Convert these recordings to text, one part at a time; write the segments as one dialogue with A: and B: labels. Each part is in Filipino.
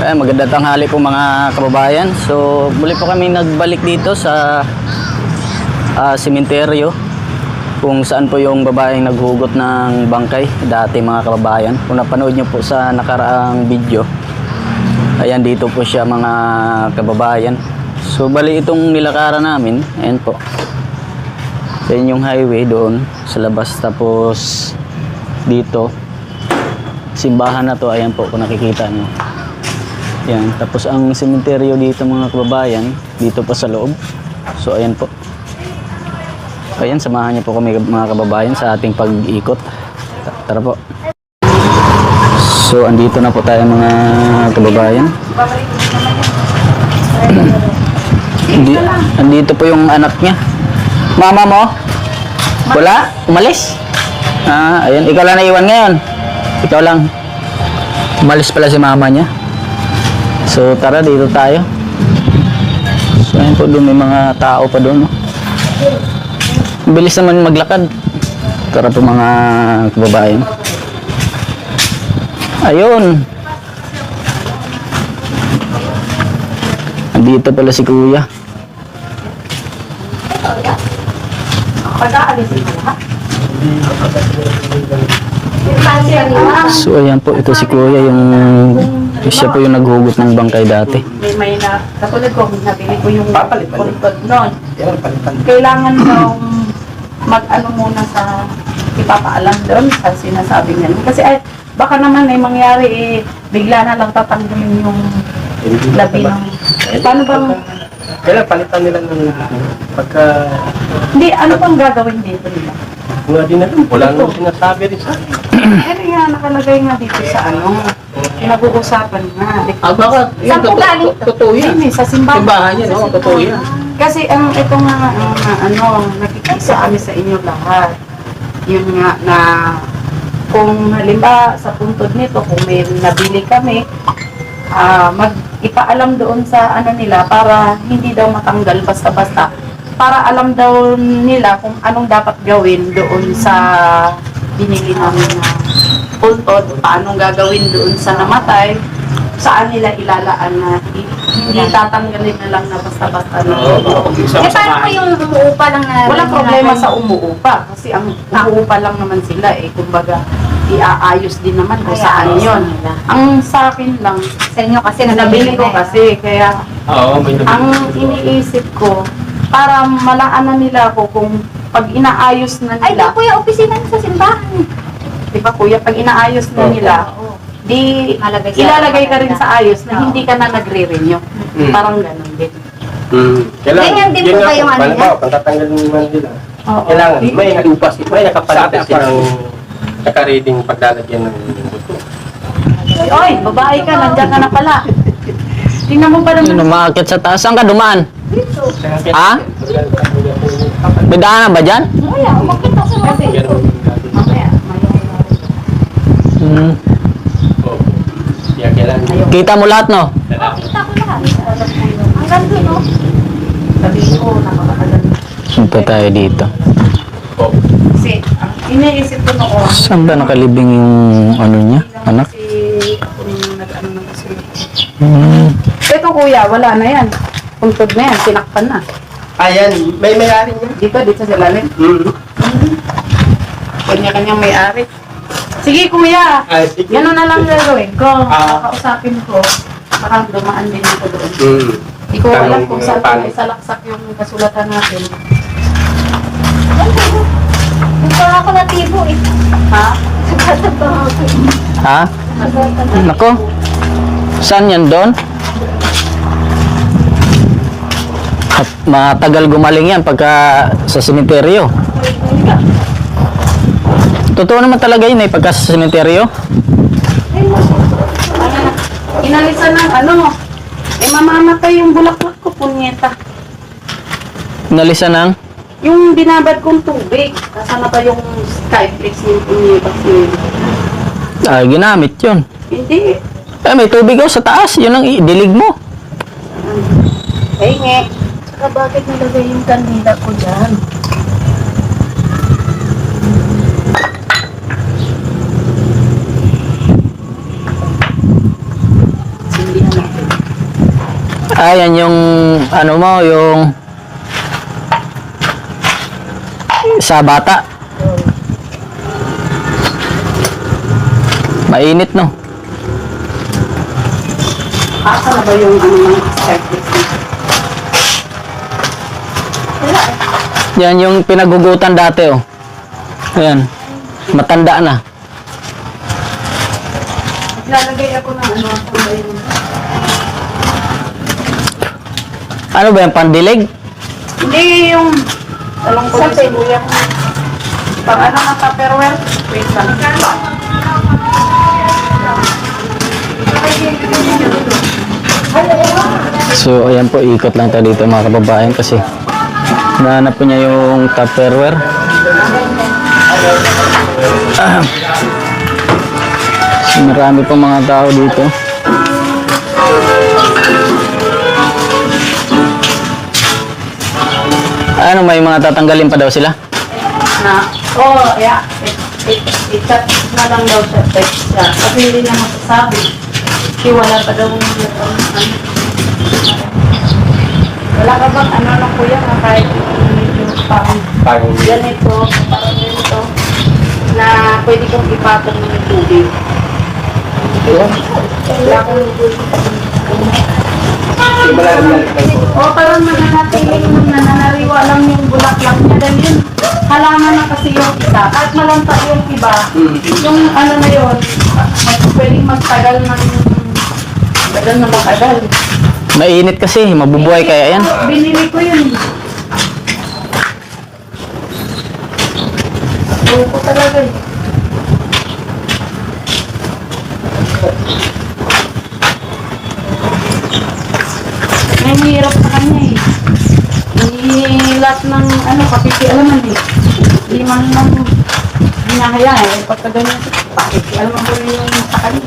A: Eh, maganda tanghali po mga kababayan. So, muli po kami nagbalik dito sa ah, sementeryo kung saan po yung babaeng naghugot ng bangkay dati mga kababayan. Kung napanood nyo po sa nakaraang video, ayan dito po siya mga kababayan. So, bali itong nilakaran namin, ayan po. Yun yung highway doon sa labas. Tapos, dito, simbahan na to, ayan po kung nakikita nyo. Yan. Tapos ang sementeryo dito mga kababayan, dito pa sa loob. So ayan po. Ayan, samahan niyo po kami mga kababayan sa ating pag-ikot. Ta- Tara po. So andito na po tayo mga kababayan. Andi, andito po yung anak niya. Mama mo? Wala? Umalis? Ah, ayan. Ikaw lang naiwan ngayon. Ikaw lang. Umalis pala si mama niya. So tara dito tayo. So ayun po doon may mga tao pa doon. No? Bilis naman maglakad. Tara po mga kababayan. Ayun. Andito pala si kuya. So ayan po, ito si kuya yung siya po yung naghugot ng bangkay dati.
B: may may na, katulad ko, nabili ko yung puntod noon. Kailangan daw mag-ano muna sa ipapaalam doon sa sinasabi niya. Kasi ay, baka naman ay mangyari eh, bigla na lang tatanggalin yung labi ng... Eh, paano bang...
C: Kailan palitan nila ng pagka...
B: Hindi, ano bang gagawin dito nila?
C: Wala din na Wala nang sinasabi rin sa akin.
B: Ano nga, nakalagay nga dito sa ano, pinag-uusapan nga.
C: Ah, bakit?
B: Saan po galing?
C: Totoo yan.
B: Ayun eh, sa simbahan.
C: Simbahan yan, oo, totoo yan.
B: Kasi ang ito nga, ang, ano, nakikisa kami sa inyo lahat. Yun nga na kung halimbawa sa puntod nito, kung may nabili kami, ah mag ipaalam doon sa ano nila para hindi daw matanggal basta-basta. Para alam daw nila kung anong dapat gawin doon sa binili namin na puntod, paanong gagawin doon sa namatay, saan nila ilalaan na hi- hindi tatanggalin na lang na basta-basta na.
D: Eh, paano ko yung umuupa lang na...
B: Wala problema sa umuupa kasi ang umuupa lang naman sila eh. Kumbaga, iaayos din naman kung
D: Ay,
B: saan
D: ayos
B: yon.
D: nila.
B: Ang sa akin lang,
D: Sa inyo kasi
B: nabili ko kasi, kaya
C: Oo, may
B: ang iniisip ko, para malaan na nila ako kung pag inaayos na
D: Ay,
B: nila,
D: di po yung opisina niyo sa simbahan.
B: Di ba kuya, pag inaayos na nila, di
D: Malagay sa-
B: ilalagay ka rin sa ayos na hindi ka na nagre-renew.
C: Mm.
B: Parang ganun din.
C: Hmm. Kailangan,
D: Ganyan din po ba yung ano
C: Halimbawa,
D: niya?
C: pag tatanggalin naman nila,
B: Oo.
C: kailangan may nakapas, may nakapalit
A: Sabi
C: sila ng nakareading paglalagyan ng buto.
B: Oy, babae ka, nandiyan ka na pala. Tingnan mo pa naman.
A: Yun, umaakit sa taas. Saan ka dumaan? Ha? May daanan ba dyan?
D: Kuya, umakit ako.
B: Kasi, mamaya,
C: Kaya kailangan
A: Kita mo lahat, no?
D: Makita ko lahat. Hanggang doon, no?
B: sabihin ko, nakakatagal.
A: Punta tayo dito.
C: Oo.
B: Kasi, ang iniisip ko noon,
A: Saan ba nakalibing yung ano niya? Anak?
B: Kasi, kung nag-ano na kasi.
A: Hmm.
B: Ito kuya, wala na yan. Puntod na yan, tinakpan na.
C: Ayan, may may-ari niya.
B: Dito, dito sa lalim.
C: Hmm.
B: Kanya-kanyang may-ari. Sige kuya,
C: Ay, sige.
B: gano'n na lang gagawin ko.
C: Ah.
B: Kakausapin ko. Baka dumaan din ako doon.
C: Hmm.
B: Hindi ko alam
C: Tanong
B: kung
C: mo,
B: saan
C: paano?
B: ko isalaksak yung kasulatan natin.
D: Nagpaka ako na tibo eh.
B: Ha?
D: Nagtatagpaka ako.
A: Ha? Nako. Saan yan doon? At matagal gumaling yan pagka sa sementeryo. Totoo naman talaga yun eh, pagka sa sementeryo.
B: Inalisan ng ano, eh mamamatay yung bulaklak ko, punyeta.
A: Nalisa ng
B: Yung binabad kong tubig, kasama pa yung skyflex ng punyeta.
A: ah, ginamit yun.
B: Hindi.
A: Eh, may tubig ako sa taas. Yun ang dilig mo.
B: Eh, nge.
D: Saka bakit nilagay yung kandila ko dyan?
A: Ayan yung ano mo, yung sa bata. Mainit no.
B: Asa na ba yung ano ng service
D: eh.
A: Yan yung pinagugutan dati oh. Ayan. Matanda na.
B: Lalagay ako ng ano, yung...
A: Ano ba yan? Pandilig?
B: Hindi yung... Talong ko sa sibuyas. Pang ano ng tupperware? Wait lang.
A: So, ayan po, ikot lang tayo dito mga kababayan kasi nahanap po niya yung Tupperware. Ah. So, marami pong mga tao dito. Ano, may mga tatanggalin pa daw sila?
B: Na, oh, yeah. It-cut na lang daw siya. Text siya. Kasi hindi niya masasabi. Kasi wala pa daw yung ano. Wala ka bang ano na kuya na kahit medyo parang
C: Parang
B: ganito, parang ganito, na pwede kong ipatong ng tubig. Wala akong
C: Wala naman
B: O parang mananatiling Kahit malanta yung iba, yung ano na yun, mag, pwedeng magtagal ng tagal na matagal.
A: Mainit kasi, mabubuhay kaya yan.
B: Binili ko yun. Ewan ko talaga eh. Mahirap sa kanya eh. Nilat ng ano, pakikialaman eh. Hindi man lang hinahaya eh. Pagka ganyan, pakikialaman ko rin yung sa kanya.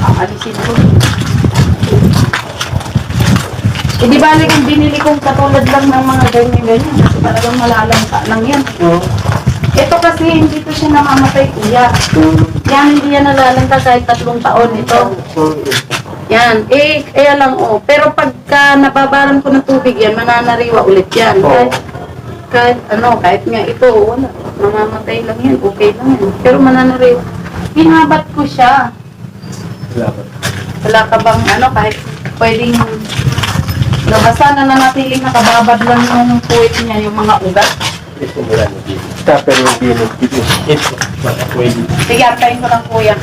B: Aalisin ko. Eh di balik yung binili kong katulad lang ng mga ganyan-ganyan. Kasi talagang malalangka lang yan. Ito kasi hindi to siya namamatay kuya. Yan hindi yan nalalanta kahit tatlong taon ito. Yan. Eh, kaya lang oh. Pero pagka nababaran ko ng tubig yan, mananariwa ulit yan. Kahit, kahit ano, kahit nga ito, wala. Mamamatay lang yan. Okay lang yan. Pero mananariwa. Hinabat ko siya. Wala ka bang ano, kahit pwedeng nabasa na nanatiling nakababad lang yung puwit niya, yung mga ugat.
C: Ito wala na dito. Tapos yung. Ito. Pwede.
B: Sige, antayin ko lang kuya.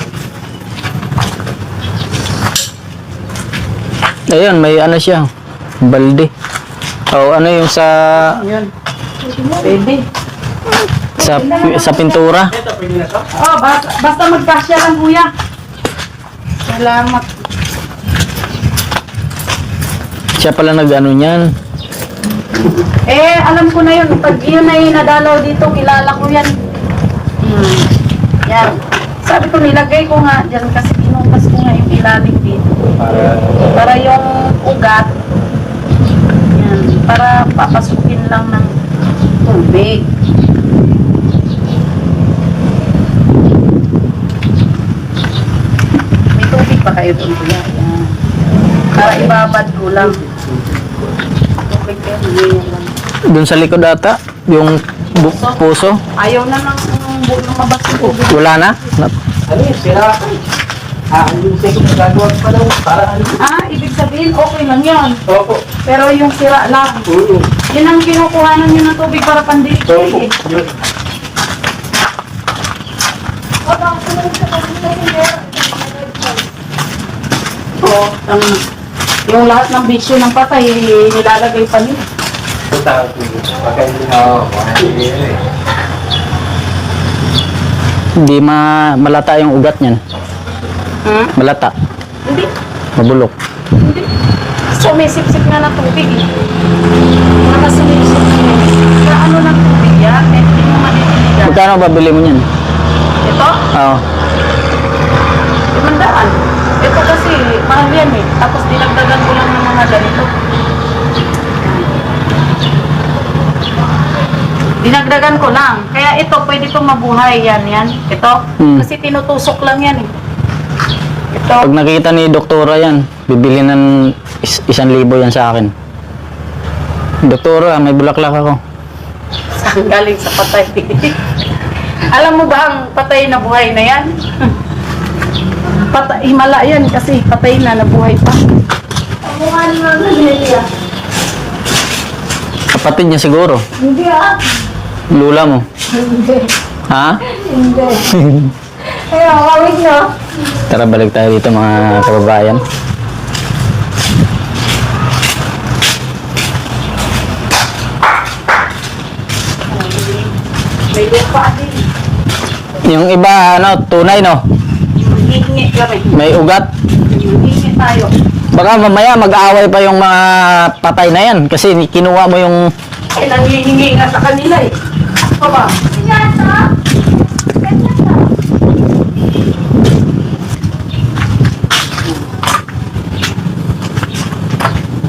A: Ayun, may ano siya. Balde. O ano yung sa
B: Yun. Pwede.
A: Sa sa pintura?
B: Oh, basta, basta magkasya lang kuya. Salamat.
A: Siya pala nag-ano niyan.
B: Eh, alam ko na yun. Pag yun ay nadalaw dito, kilala ko yan. Hmm. Yan. Sabi ko, nilagay ko nga dyan kasi pinutas ko nga yung ilalim dito.
C: Para
B: Para yung ugat, yan, para papasukin lang ng tubig. May tubig pa kayo doon. Yan. Para ibabad ko lang. Lang.
A: Doon sa likod ata, yung bu- puso.
B: Ayaw na ng um, lumabas yung tubig.
A: Wala na? Na-
C: ano yun? Sira ka eh. Ah, yung second na gagawa pa daw. Para ano?
B: Ah, ibig sabihin, okay lang yun.
C: Opo.
B: Pero yung sira lang.
C: Oo.
B: Yun ang kinukuhanan nyo ng tubig para pandilig
C: Opo.
B: eh.
C: Yun.
D: O, baka sumunod sa kanila si Meron.
B: Oo, ang, yung lahat ng bisyo ng patay, eh, nilalagay pa nila.
C: Yun. Pagka hindi na.
A: Hindi ma malata yung ugat niyan.
B: Hmm?
A: Malata.
B: Hindi,
A: Mabulok.
B: hindi. Sumisip-sip na ng tubig eh. Nakasumisip na yun. Sa ano ng tubig yan, eh, hindi mo manitiligan.
A: Magkano babili mo niyan?
B: Ito,
A: Oo.
B: limandaan. Ito kasi, mahal yan eh. Tapos dinagdagan ko lang ng mga ganito. Dinagdagan ko lang. Kaya ito, pwede itong mabuhay yan, yan. Ito.
A: Hmm.
B: Kasi tinutusok lang yan eh. Ito,
A: Pag nakita ni doktora yan, bibili ng is- isang libo yan sa akin. Doktora, may bulaklak ako.
B: saan galing sa patay? Alam mo ba ang patay na buhay na yan? Patay, himala yan kasi patay na nabuhay pa.
D: Ang mukha ni Mama Nelia.
A: Kapatid niya siguro.
D: Hindi ah.
A: Lula mo.
D: Hindi.
A: Ha?
D: Hindi. Kaya kawig no?
A: Tara, balik tayo dito mga kababayan. Yung iba, ano, tunay, no?
B: Hihingi kami.
A: May ugat.
B: Hihingi tayo.
A: Baka mamaya mag-aaway pa yung mga patay na yan kasi kinuha mo yung
B: Eh, nanghihingi nga sa kanila eh. Ako ba?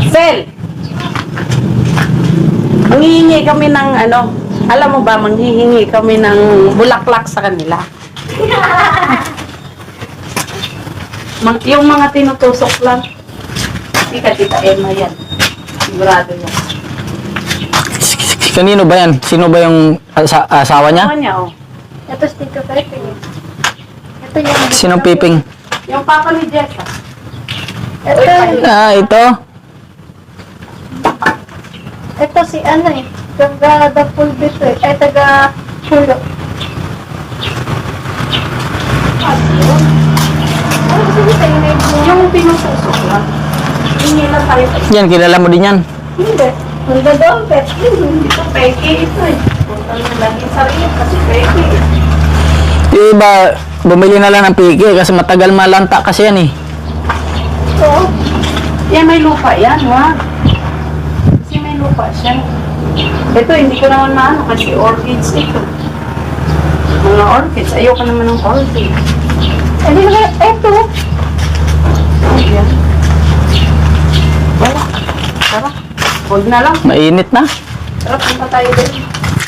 B: Sel! Manghihingi kami ng ano, alam mo ba, manghihingi kami ng bulaklak sa kanila. Mang, yung mga tinutusok lang. Hindi ka tita Emma yan. Sigurado yan.
A: Kanino ba yan? Sino ba yung asa- asawa niya?
B: Ano niya, oh.
D: Ito si Tito Pepe. Ito yung...
A: Sinong piping?
B: Yung papa ni Jessa.
D: Ito,
A: Ah, ito.
D: ito si ano eh. Taga the full bit eh. Ay, taga pulo. Ano gusto niyo tayo na
B: Yung lang. Lang tayo.
A: Yan, kilala mo din yan.
D: Hindi. Doon, pet.
B: Ito, peke ito eh. Punta na lagi sa rin kasi peke eh.
A: Bumili na lang ng piki kasi matagal malanta kasi yan eh.
D: Ito.
B: Yan, may lupa yan, wag. Kasi may lupa siya. Ito, hindi ko naman maano kasi orchids ito. Mga orchids. Ayoko naman ng orchids.
D: Eh, di ba, ito.
B: Ayan. Wala. Tara. Huwag na lang.
A: Mainit na.
B: Tara, punta tayo din.